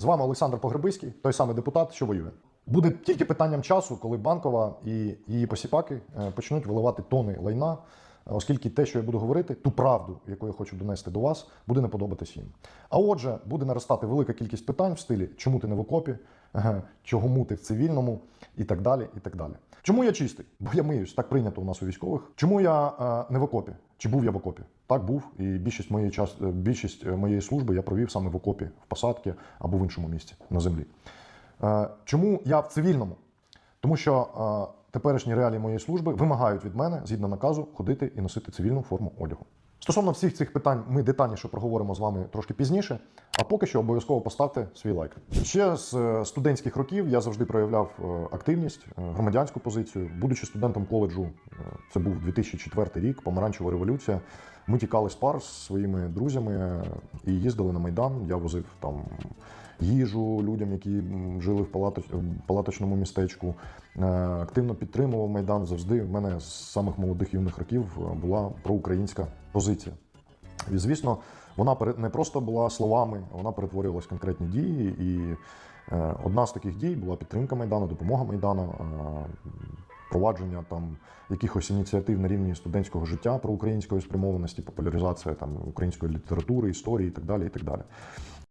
З вами Олександр Погребиський, той самий депутат, що воює. Буде тільки питанням часу, коли банкова і її посіпаки е, почнуть виливати тони лайна, е, оскільки те, що я буду говорити, ту правду, яку я хочу донести до вас, буде не подобатись їм. А отже, буде наростати велика кількість питань в стилі, чому ти не в окопі, Еге, чому ти в цивільному, і так далі. і так далі. Чому я чистий? Бо я миюсь, так прийнято у нас у військових. Чому я е, не в окопі? Чи був я в окопі? Так був, і більшість моєї час, е, більшість е, моєї служби я провів саме в окопі, в посадці або в іншому місці на землі. Чому я в цивільному? Тому що теперішні реалії моєї служби вимагають від мене, згідно наказу, ходити і носити цивільну форму одягу. Стосовно всіх цих питань ми детальніше проговоримо з вами трошки пізніше, а поки що обов'язково поставте свій лайк. Ще з е, студентських років я завжди проявляв е, активність, е, громадянську позицію. Будучи студентом коледжу, це був 2004 рік, помаранчева революція. Ми тікали з пар з своїми друзями і їздили на майдан. Я возив там їжу людям, які жили в палаточному містечку. Активно підтримував майдан. Завжди в мене з самих молодих юних років була проукраїнська позиція. І, звісно, вона не просто була словами, вона перетворювалася в конкретні дії. І е, одна з таких дій була підтримка Майдану, допомога Майдану, е, провадження там якихось ініціатив на рівні студентського життя про української спрямованості, популяризація там української літератури, історії і так далі. І так далі.